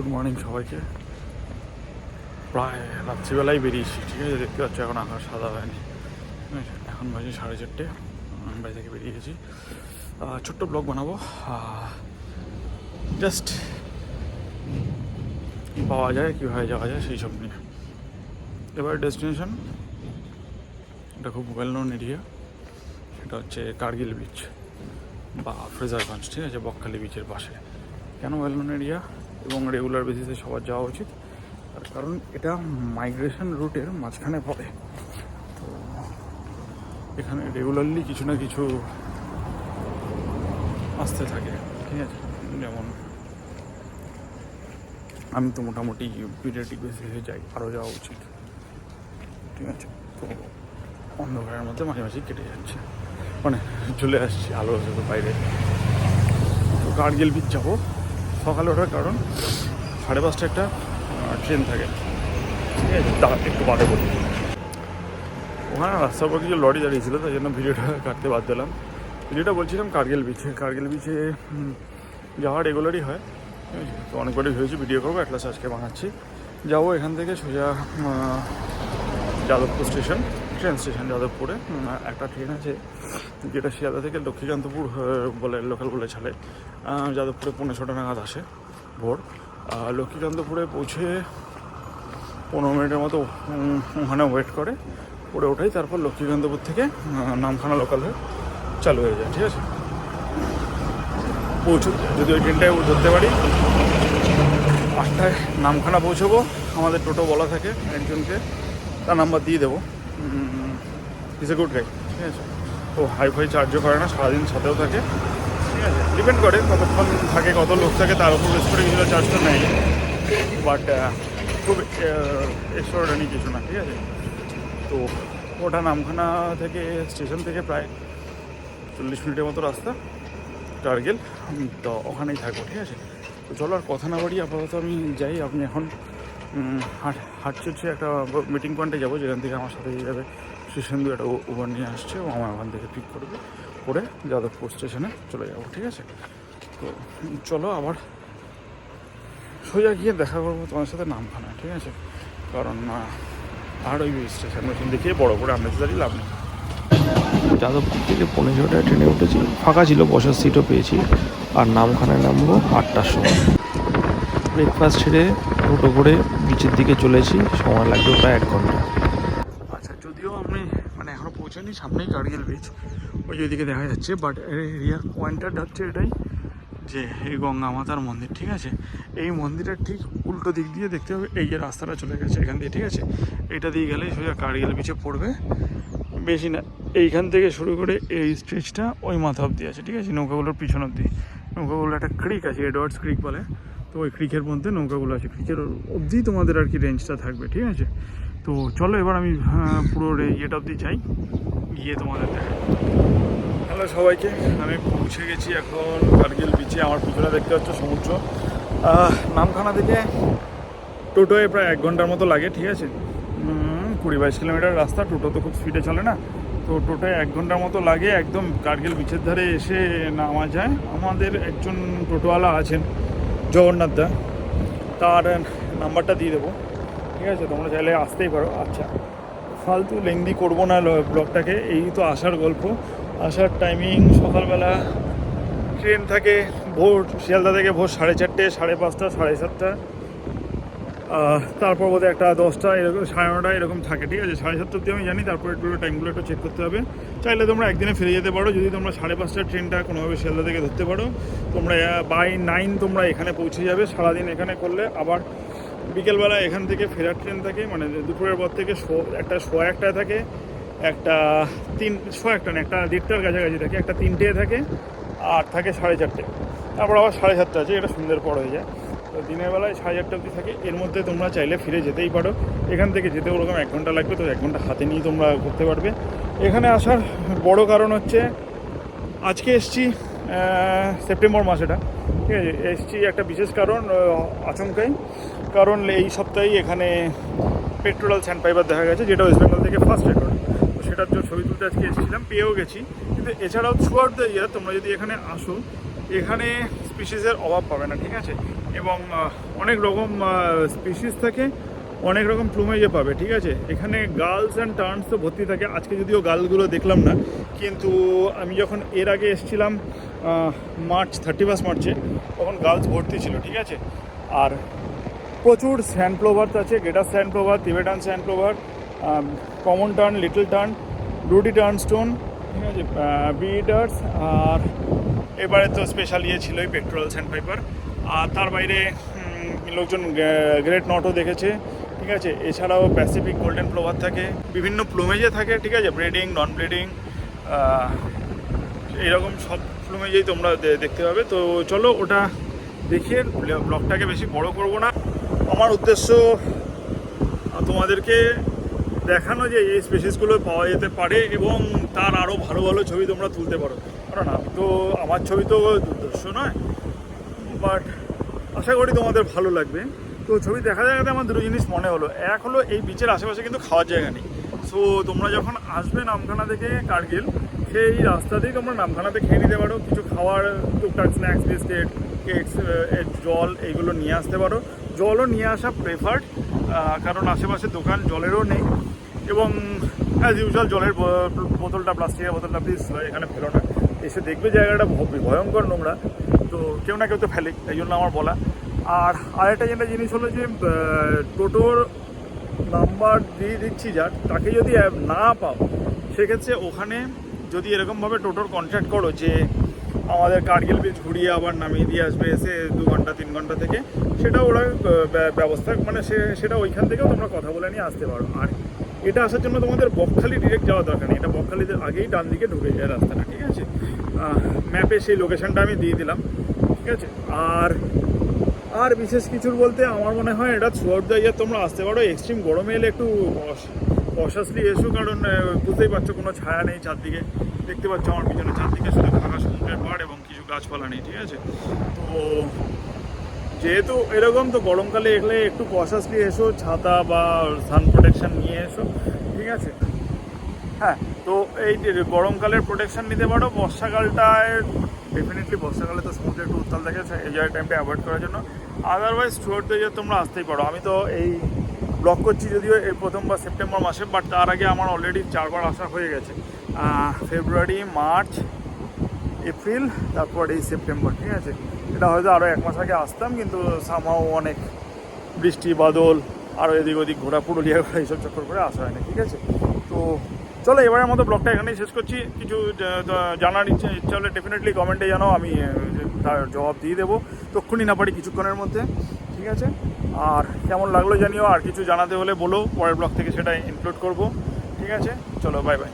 Good morning সবাইকে। প্রায় রাত্রিবেলায় বেরিয়েছি, ঠিক আছে? দেখতে পাচ্ছ এখন আকাশ সাদা হয়নি। এখন বাজে সাড়ে চারটে। বাড়ি থেকে বেরিয়ে গেছি। ছোট্ট ব্লগ বানাবো। জাস্ট পাওয়া যায়, কীভাবে যাওয়া যায় সেই সব নিয়ে। এবার ডেস্টিনেশন এটা খুব ওয়েল নোন এরিয়া সেটা হচ্ছে কার্গিল বিচ বা ফ্রেজারগঞ্জ, ঠিক আছে? বকখালি বিচের পাশে। কেন ওয়েল নোন এরিয়া এবং রেগুলার বেসিসে সবার যাওয়া উচিত। তার কারণ এটা মাইগ্রেশন রুটের মাঝখানে পড়ে। তো এখানে রেগুলারলি কিছু না কিছু আসতে থাকে, ঠিক আছে? যেমন আমি তো মোটামুটি পিরিয়ডিক বেসিসে যাই আরও যাওয়া উচিত, ঠিক আছে? তো অন্ধকারের মধ্যে মাঝে মাঝে কেটে যাচ্ছে। মানে চলে আসছি আলো বাইরে। তো কার্গিল বিচ যাব। সকালে ওঠার কারণ সাড়ে পাঁচটা একটা ট্রেন থাকে। ঠিক আছে তা একটু বাদে বলি। ওখানে রাস্তার উপর কিছু লরি দাঁড়িয়েছিল, তাই জন্য ভিডিওটা কাটতে বাদ দিলাম। ভিডিওটা বলছিলাম কার্গিল বিচে কার্গিল বিচে যাওয়া রেগুলারই হয়। তো অনেকবারই ভেবেছি ভিডিও করব অ্যাটলাস আজকে বানাচ্ছি। যাব এখান থেকে সোজা যাদবপুর স্টেশন ট্রেন স্টেশন যাদবপুরে একটা ট্রেন আছে যেটা শিয়ালদা থেকে লক্ষ্মীকান্তপুর বলে লোকাল বলে ছাড়ে যাদবপুরে পনেরো ছটা নাগাদ আসে ভোর। লক্ষ্মীকান্তপুরে পৌঁছে পনেরো মিনিটের মতো ওখানে ওয়েট করে পরে ওঠাই, তারপর লক্ষ্মীকান্তপুর থেকে নামখানা লোকাল হয়ে চালু হয়ে যায়, ঠিক আছে? পৌঁছ যদি ওই ট্রেনটায় ধরতে পারি। আটটায় নামখানা পৌঁছবো, আমাদের টোটো বলা থাকে একজনকে, তার নাম্বার দিয়ে দেবো। ইজ এ গুড গাই ঠিক আছে ও হাইফাই চার্জও করে না, সারাদিন সাথেও থাকে। ঠিক আছে ডিপেন্ড করে কতক্ষণ থাকে, কত লোক থাকে, তার উপর বেশ করে কিছুটা চার্জটা নেয় বাট খুব এক্সট্রাডারি কিছু না, ঠিক আছে? তো ওটা নামখানা থেকে, স্টেশন থেকে প্রায় চল্লিশ মিনিটের মতো রাস্তা, টার্গেল। তো ওখানেই থাকব, ঠিক আছে? তো চলো আর কথা না বাড়ি আপাতত আমি যাই, আপনি এখন উম, হাট হাঁটছি একটা মিটিং পয়েন্টে যাব যেখান থেকে আমার সাথে যাবে সুসেন্দু একটা উবার নিয়ে আসছে ও আমার ওখান থেকে পিক করবে করে যাদবপুর স্টেশনে চলে যাব ঠিক আছে? তো চলো আবার সোজা গিয়ে দেখা করব তোমার সাথে নামখানা ঠিক আছে? কারণ আর ওই স্টেশন মেশিন দেখিয়ে বড় করে আননেসেসারি লাভ নেই। যাদবপুর থেকে পনেরো ছটায় ট্রেনে উঠেছি ফাঁকা ছিল বসার সিটও পেয়েছি আর নামখানায় নামবো আটটার সময়। ব্রেকফাস্ট ছেড়ে টোটো করে বিচের দিকে চলেছি, সময় লাগবে প্রায় এক ঘণ্টা। আচ্ছা যদিও আমি মানে এখনও পৌঁছানি, সামনেই কার্গিল বিচ ওই ওইদিকে দেখা যাচ্ছে বাট রিয়ার পয়েন্টটা হচ্ছে এটাই, যে এই গঙ্গা মাতার মন্দির, ঠিক আছে? এই মন্দিরের ঠিক উল্টো দিক দিয়ে দেখতে হবে, এই যে রাস্তাটা চলে গেছে এখান দিয়ে, ঠিক আছে? এটা দিয়ে গেলে সোজা কার্গিল বিচে পড়বে। বেশি না, এইখান থেকে শুরু করে এই স্ট্রেচটা ওই মাথা অব্দি আছে, ঠিক আছে? নৌকাগুলোর পিছন অব্দি নৌকাগুলো একটা ক্রিক আছে এডওয়ার্ডস ক্রিক বলে। তো ওই ক্রিকের মধ্যে নৌকাগুলো আছে ক্রিকের অবধি তোমাদের আর কি রেঞ্জটা থাকবে ঠিক আছে? তো চলো এবার আমি আহ, পুরো ইয়েটা অবধি যাই। গিয়ে তোমাদের দেখাই। হ্যালো সবাইকে আমি পৌঁছে গেছি এখন কার্গিল বিচে আমার পিছনে দেখতে পাচ্ছ সমুদ্র। নামখানা থেকে টোটোয় প্রায় এক ঘণ্টার মতো লাগে ঠিক আছে? কুড়ি বাইশ কিলোমিটার রাস্তা। টোটো তো খুব স্পিডে চলে না। তো টোটোয় এক ঘণ্টার মতো লাগে। একদম কার্গিল বিচের ধারে এসে নামা যায়। আমাদের একজন টোটোওয়ালা আছেন। জগন্নাথ তার নাম্বারটা দিয়ে দেবো। ঠিক আছে, তোমরা চাইলে আসতেই পারো। আচ্ছা ফালতু লেংদি করব না ব্লগটাকে। এই তো আসার গল্প। আসার টাইমিং সকালবেলা ট্রেন থাকে ভোর, শিয়ালদা থেকে ভোর সাড়ে চারটে, সাড়ে পাঁচটা, সাড়ে সাতটা। তারপর বোধহয় একটা দশটা, এরকম সাড়ে নটা এরকম থাকে, ঠিক আছে? সাড়ে সাতটা অব্দি আমি জানি, তারপর একটু টাইমগুলো একটু চেক করতে হবে। চাইলে তোমরা একদিনে ফিরে যেতে পারো, যদি তোমরা সাড়ে পাঁচটার ট্রেনটা কোনোভাবে শিয়ালদা থেকে ধরতে পারো। তোমরা বাই নাইন তোমরা এখানে পৌঁছে যাবে, সারাদিন এখানে করলে। আবার বিকেলবেলা এখান থেকে ফেরার ট্রেন থাকে মানে দুপুরের পর থেকে একটা শো একটায় থাকে, একটা তিন, শো একটা না একটা দেড়টার কাছাকাছি থাকে, একটা তিনটে থাকে, আর থাকে সাড়ে চারটে। তারপর আবার সাড়ে সাতটা আছে, এটা সন্ধ্যের পর হয়ে যায়। তো দিনের বেলায় সাড়ে চারটে অবধি থাকে। এর মধ্যে তোমরা চাইলে ফিরে যেতেই পারো। এখান থেকে যেতে ওরকম এক ঘণ্টা লাগবে, তো এক ঘণ্টা হাতে নিয়ে তোমরা ঘুরতে পারবে। এখানে আসার বড় কারণ হচ্ছে, আজকে এসছি সেপ্টেম্বর মাসেটা ঠিক আছে? এসছি একটা বিশেষ কারণ আচমকাই। কারণ এই সপ্তাহেই এখানে পেট্রোল স্যান্ড পাইপার দেখা গেছে, যেটা ওয়েস্ট বেঙ্গল থেকে ফার্স্ট রেকর্ড। তো সেটার জন্য ছবি তুলতে আজকে এসেছিলাম, পেয়েও গেছি। কিন্তু এছাড়াও থ্রু আউট দ্য ইয়ার তোমরা যদি এখানে আসো, এখানে স্পিসিসের অভাব পাবে না, ঠিক আছে? এবং অনেক রকম স্পিসিস থাকে, অনেক রকম প্লুমেজে পাবে, ঠিক আছে? এখানে গার্লস অ্যান্ড টার্নস তো ভর্তি থাকে। আজকে যদিও গার্লগুলো দেখলাম না, কিন্তু আমি যখন এর আগে এসেছিলাম মার্চ থার্টি ফার্স্ট মার্চে, তখন গার্লস ভর্তি ছিল, ঠিক আছে? আর প্রচুর স্যান্ড প্লোভার আছে greater sand plover Tibetan sand plover common tern little tern ruddy turnstone ঠিক আছে? বিডার্স আর এবারে তো স্পেশাল ইয়ে ছিলই পেট্রোল স্যান্ড পাইপার আর তার বাইরে লোকজন গ্রেট নটও দেখেছে, ঠিক আছে? এছাড়াও প্যাসিফিক গোল্ডেন ফ্লোভার থাকে, বিভিন্ন প্লুমেজে থাকে, ঠিক আছে? ব্রিডিং নন ব্রিডিং এইরকম সব প্লুমেজেই তোমরা দেখতে পাবে। তো চলো, ওটা দেখিয়ে ব্লগটাকে বেশি বড় করব না। আমার উদ্দেশ্য, তোমাদেরকে দেখানো যে এই স্পেসিসগুলো পাওয়া যেতে পারে এবং তার আরও ভালো ভালো ছবি তোমরা তুলতে পারো। কারণ আমি তো, আমার ছবি তো দুর্দর্শ নয়। বাট আশা করি তোমাদের ভালো লাগবে। তো ছবি দেখা দেখাতে আমার দুটো জিনিস মনে হলো। এক হলো, এই বিচের আশেপাশে কিন্তু খাওয়ার জায়গা নেই। সো তোমরা যখন আসবে নামখানা থেকে কার্গিল, সেই রাস্তাতেই তোমরা নামখানাতে খেয়ে নিতে পারো। কিছু খাওয়ার, টুকটাক স্ন্যাক্স বিস্কিট কেকস জল এইগুলো নিয়ে আসতে পারো। জলও নিয়ে আসা প্রেফার্ড কারণ আশেপাশে দোকান জলেরও নেই। এবং অ্যাজ ইউজুয়াল জলের বোতলটা, প্লাস্টিকের বোতলটা প্লিজ এখানে ফেলো না। এসে দেখবে জায়গাটা ভয়ঙ্কর নোংরা। তো কেউ না কেউ তো ফেলে, এই জন্য আমার বলা। আর আরেকটা যেটা জিনিস হলো যে টোটোর নাম্বার দিয়ে দিচ্ছি যার তাকে যদি না পাও, সেক্ষেত্রে ওখানে যদি এরকমভাবে টোটোর কন্ট্যাক্ট করো যে, আমাদের কার্গিল বিচ ঘুরিয়ে আবার নামিয়ে দিয়ে আসবে এসে দু ঘণ্টা, তিন ঘণ্টা থেকে, সেটা ওরা ব্যবস্থা মানে সেটা ওইখান থেকেও তোমরা কথা বলে নিয়ে আসতে পারো। আর এটা আসার জন্য তোমাদের বকখালি ডিরেক্ট যাওয়া দরকার নেই। এটা বকখালিতে আগেই ডান দিকে ঢুকে যায় রাস্তাটা, ঠিক আছে? ম্যাপে সেই লোকেশনটা আমি দিয়ে দিলাম, ঠিক আছে? আর আর বিশেষ কিছুর বলতে আমার মনে হয় এটা থ্রু আউট দ্য ইয়ার তোমরা আসতে পারো। এক্সট্রিম গরমে এলে একটু কশাসলি এসো, কারণ বুঝতেই পারছ কোনো ছায়া নেই চারদিকে। দেখতে পাচ্ছ আমার পিছনে চারদিকে শুধু ফাঁকা সমুদ্রের পাড় এবং কিছু গাছপালা নেই, ঠিক আছে? তো যেহেতু এরকম তো গরমকালে এগলে একটু কশাসলি এসো, ছাতা বা সান প্রোটেকশন নিয়ে এসো, ঠিক আছে? হ্যাঁ তো এই গরমকালের প্রোটেকশন নিতে পারো, বর্ষাকালটায় ডেফিনেটলি বর্ষাকালে তো সমুদ্রে একটু উত্তাল থাকে এই জায়গায় টাইমটা অ্যাভয়েড করার জন্য। আদারওয়াইজ দ্য ইয়ার তোমরা আসতেই পারো। আমি তো এই ব্লক করছি যদিও এই প্রথমবার সেপ্টেম্বর মাসে বাট তার আগে আমার অলরেডি চারবার আসা হয়ে গেছে। ফেব্রুয়ারি মার্চ এপ্রিল তারপর এই সেপ্টেম্বর ঠিক আছে? এটা হয়তো আরও এক মাস আগে আসতাম, কিন্তু সামাও অনেক বৃষ্টি, বাদল আরও এদিক ওদিক ঘোরা, পুরুলিয়া ঘোরা, এইসব চক্কর করে আসা হয় না ঠিক আছে? তো চলো, এবারের মতো ব্লগটা এখানেই শেষ করছি। কিছু জানার ইচ্ছা ইচ্ছা হলে ডেফিনেটলি কমেন্টে জানাও, আমি তার জবাব দিয়ে দেবো। তক্ষুনি না পারি কিছুক্ষণের মধ্যে, ঠিক আছে? আর কেমন লাগল জানিও, আর কিছু জানাতে হলে বলো, পরের ব্লগ থেকে সেটা ইনক্লুড করব, ঠিক আছে? চলো বাই বাই